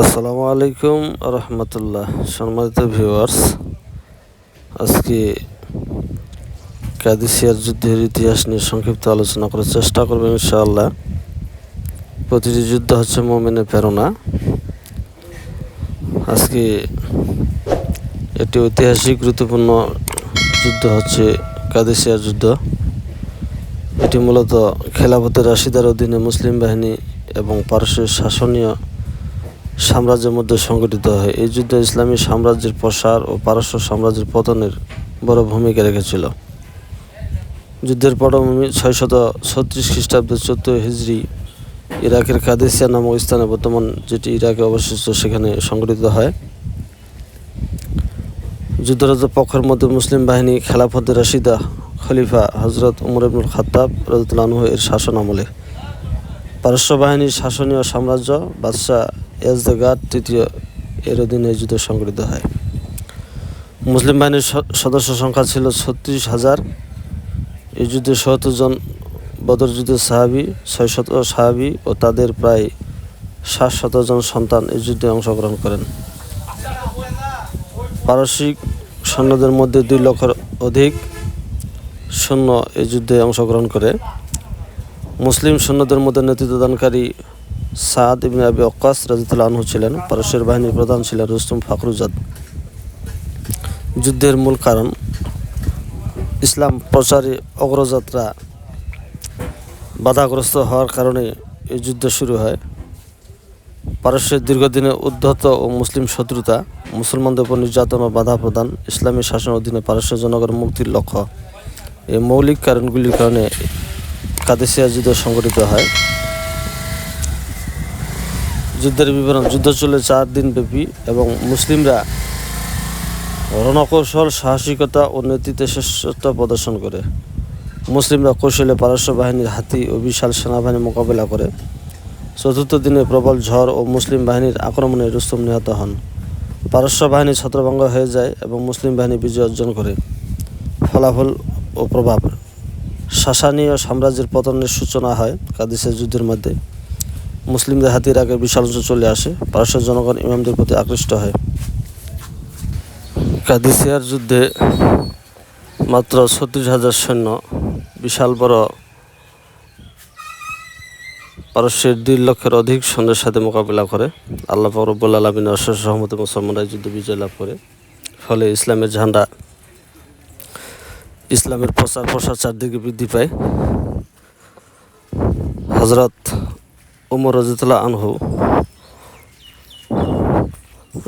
আসসালামু আলাইকুম রহমতুল্লাহ। সম্মানিত ভিউয়ার্স, আজকে কাদিসিয়ার যুদ্ধের ইতিহাস নিয়ে সংক্ষিপ্ত আলোচনা করার চেষ্টা করব ইনশাআল্লাহ। প্রতিটি যুদ্ধ হচ্ছে মোমেনের প্রেরণা। আজকে একটি ঐতিহাসিক গুরুত্বপূর্ণ যুদ্ধ হচ্ছে কাদিসিয়ার যুদ্ধ। এটি মূলত খেলাফতের রাশিদার অধীনে মুসলিম বাহিনী এবং পারস্যের শাসনীয় সাম্রাজ্যের মধ্যে সংগঠিত হয়। এই যুদ্ধে ইসলামী সাম্রাজ্যের প্রসার ও পারস্য সাম্রাজ্যের পতনের বড় ভূমিকা রেখেছিল। যুদ্ধের পটভূমি ছয়শত ছত্রিশ খ্রিস্টাব্দের চোদ্দ হিজড়ি ইরাকের কাদেসিয়া নামক স্থানে বর্তমান যেটি ইরাকে অবশিষ্ট সেখানে সংগঠিত হয়। যুদ্ধরত পক্ষের মধ্যে মুসলিম বাহিনী খেলাফত রাশিদা খলিফা হজরত উমর ইবনুল খাত্তাব রাজতুল্লাহ এর শাসন আমলে পারস্য বাহিনীর শাসনীয় সাম্রাজ্য বাদশাহ এজদেগার তৃতীয় এর অধীনে এই যুদ্ধ সংগঠিত হয়। মুসলিম বাহিনীর সদস্য সংখ্যা ছিল ছত্রিশ হাজার। এই যুদ্ধে সত্তর জন বদর যুদ্ধের সাহাবি ছয় শত সাহাবি ও তাদের প্রায় সাত শত জন সন্তান এই যুদ্ধে অংশগ্রহণ করেন। পারসিক সৈন্যদের মধ্যে দুই লক্ষের অধিক সৈন্য এই যুদ্ধে অংশগ্রহণ করে। মুসলিম সৈন্যদের মধ্যে নেতৃত্বদানকারী সাদ ইবনে আবি অক্কাস রাজিতুল্লাহ আনহু ছিলেন, পারস্যের বাহিনীর প্রধান ছিলেন রুস্তুম ফাকরুজাদ যুদ্ধের মূল কারণ, ইসলাম প্রচারে অগ্রযাত্রা বাধাগ্রস্ত হওয়ার কারণে এই যুদ্ধ শুরু হয়। পারস্যের দীর্ঘদিনে উদ্ধত ও মুসলিম শত্রুতা, মুসলমানদের উপর নির্যাতন ও বাধা প্রদান ইসলামী শাসন অধীনে পারস্য জনগণের মুক্তির লক্ষ্য। এই মৌলিক কারণগুলির কারণে কাদেসিয়া যুদ্ধ সংঘটিত হয়। যুদ্ধের বিবরণ, যুদ্ধ চলে চার দিন ব্যাপী এবং মুসলিমরা রণকৌশল, সাহসিকতা ও নেতৃত্বে শ্রেষ্ঠত্ব প্রদর্শন করে। মুসলিমরা কৌশলে পারস্য বাহিনীর হাতি ও বিশাল সেনাবাহিনী মোকাবেলা করে। চতুর্থ দিনে প্রবল ঝড় ও মুসলিম বাহিনীর আক্রমণে রুস্তম নিহত হন। পারস্য বাহিনী ছত্রভঙ্গ হয়ে যায় এবং মুসলিম বাহিনী বিজয় অর্জন করে। ফলাফল ও প্রভাব শাসানীয় সাম্রাজ্যের পতনের সূচনা হয় কাদিসের যুদ্ধের মধ্যে। মুসলিমদের হাতে ইরাকের বিশাল অংশ চলে আসে, পারস্যের জনগণ ইমামদের প্রতি আকৃষ্ট হয়। কাদিসিয়ার যুদ্ধে মাত্র ছত্রিশ হাজার সৈন্য, বিশাল বড় পারস্যের দুই লক্ষের অধিক সৈন্যের সাথে মোকাবিলা করে। আল্লাহ ফরবুল আলমিন অশেষ সহমতে মুসলমানরা যুদ্ধে বিজয় লাভ করে। ফলে ইসলামের ঝান্ডা ইসলামের প্রচার প্রসার চারদিকে বৃদ্ধি পায়। হজরত উমর রাজিতুল্লাহ আনহু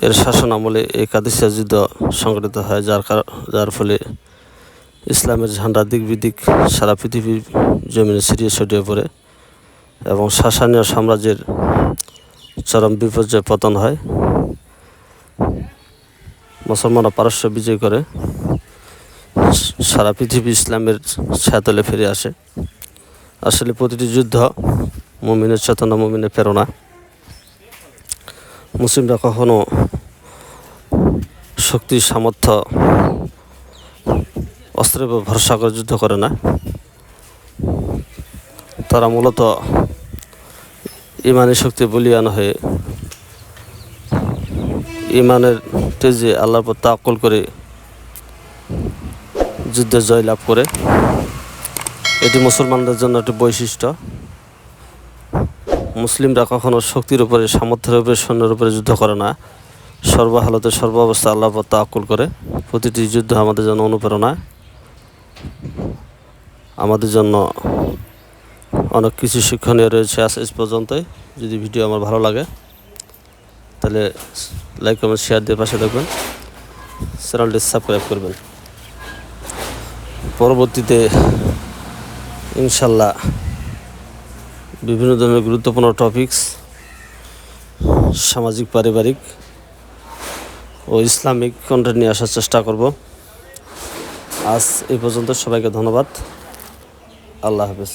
এর শাসন আমলে এই কাদিসিয়া যুদ্ধ সংগঠিত হয়, যার যার ফলে ইসলামের ঝান্ডা দিক বিদিক সারা পৃথিবীর জমিনে ছিটিয়ে ছড়িয়ে পড়ে এবং শাসানীয় সাম্রাজ্যের চরম বিপর্যয় পতন হয়। মুসলমানরা পারস্য বিজয় করে। সারা পৃথিবী ইসলামের ছায়াতলে ফিরে আসে। আসলে প্রতিটি যুদ্ধ মমিনের চেতনা, মুমিনের প্রেরণা। মুসলিমরা কখনো শক্তি সামর্থ্য, অস্ত্রের ভরসা করে যুদ্ধ করে না। তারা মূলত ইমানের শক্তি বলিয়ান হয়ে ইমানের তেজে আল্লাহর পর তাকল করে যুদ্ধে জয় লাভ করে। এটি মুসলমানদের জন্য একটি বৈশিষ্ট্য। মুসলিমরা কখনো শক্তির উপরে, সামর্থ্যের উপরে, সৈন্যের উপরে যুদ্ধ করে না। সর্বহালতে সর্ব অবস্থা আল্লাহ তাকুল করে। প্রতিটি যুদ্ধ আমাদের জন্য অনুপ্রেরণা। আমাদের জন্য অনেক কিছু শিক্ষণীয় রয়েছে আজ এস পর্যন্তই। যদি ভিডিও আমার ভালো লাগে, তাহলে লাইক কমেন্ট শেয়ার দিয়ে পাশে দেখবেন চ্যানেলটি সাবস্ক্রাইব করবেন। পরবর্তীতে ইনশাল্লাহ বিভিন্ন ধরনের গুরুত্বপূর্ণ টপিকস সামাজিক, পারিবারিক ও ইসলামিক কন্টেন্ট নিয়ে আসার চেষ্টা করব। আজ এই পর্যন্ত সবাইকে ধন্যবাদ। আল্লাহ হাফেজ।